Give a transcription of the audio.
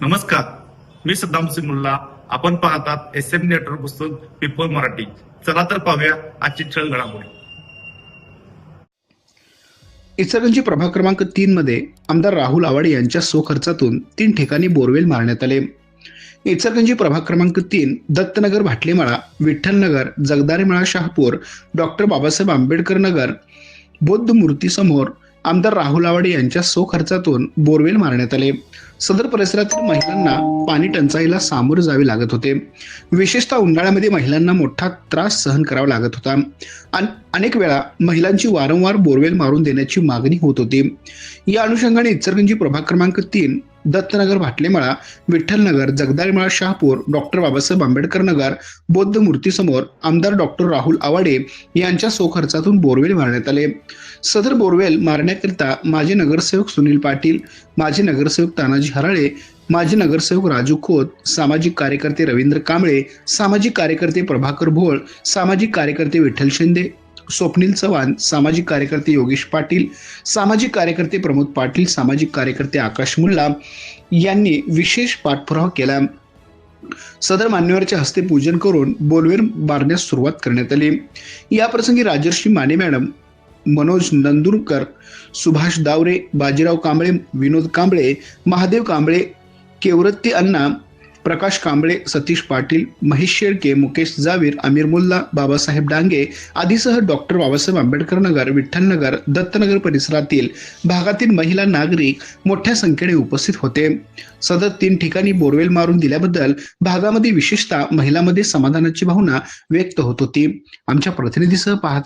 नमस्कार. मी सद्दाम सिंग मुल्ला आपण पाहतात एस एम नेटवर्क पुस्तक पीपल मराठी. चला तर पाहूया आजची छळ घडामोडी. इचलकरंजी प्रभाग क्रमांक तीन मध्ये आमदार राहुल आवाडे यांच्या स्वखर्चातून तीन ठिकाणी बोरवेल मारण्यात आले. इचलकरंजी प्रभाग क्रमांक तीन दत्तनगर भाटलेमाळा विठ्ठलनगर जगदारेमाळा शहापूर डॉक्टर बाबासाहेब आंबेडकर नगर बौद्ध मूर्तीसमोर समोर आमदार राहुल आवाडे यांच्या सोखर्चातून बोरवेल मारण्यात आले. सदर परिसरातील महिलांना पाणी टंचाईला सामोरे जावे लागत होते. विशेषतः उन्हाळ्यामध्ये महिलांना मोठा त्रास सहन करावा लागत होता. अन- अनेक वेळा महिलांची वारंवार बोरवेल मारून देण्याची मागणी होत होती. या अनुषंगाने इचरगंजी प्रभाग क्रमांक तीन दत्तनगर भाटलेमाळा विठ्ठलनगर जगदाळीमाळा शहापूर डॉक्टर बाबासाहेब आंबेडकर नगर बौद्ध मूर्तीसमोर आमदार डॉक्टर राहुल आवाडे यांच्या सोखर्चातून बोरवेल मारण्यात आले. सदर बोरवेल मारण्याकरिता माजी नगरसेवक सुनील पाटील माजी नगरसेवक तानाजी हराळे माजी नगरसेवक राजू खोत सामाजिक कार्यकर्ते रवींद्र कांबळे सामाजिक कार्यकर्ते प्रभाकर भोळ सामाजिक कार्यकर्ते विठ्ठल शिंदे स्वप्नील चव्हाण सामाजिक कार्यकर्ते योगेश पाटील सामाजिक कार्यकर्ते प्रमोद पाटील सामाजिक कार्यकर्ते आकाश मुल्ला यांनी विशेष पाठपुरावा केला. सदर मान्यवरच्या हस्ते पूजन करून बोलवेर मारण्यास सुरुवात करण्यात आली. याप्रसंगी राजर्षी माने मॅडम मनोज नंदुरकर सुभाष दावरे बाजीराव कांबळे विनोद कांबळे महादेव कांबळे केवरत्ती अण्णा प्रकाश कांबळे सतीश पाटील महेश शेळके मुकेश जावीर अमीर मुल्ला बाबासाहेब डांगे आदीसह डॉक्टर बाबासाहेब आंबेडकर नगर विठ्ठलनगर दत्तनगर परिसरातील भागातील महिला नागरिक मोठ्या संख्येने उपस्थित होते. सतत तीन ठिकाणी बोरवेल मारून दिल्याबद्दल भागामध्ये विशेषतः महिलांमध्ये समाधानाची भावना व्यक्त होत होती. आमच्या प्रतिनिधीसह पाहत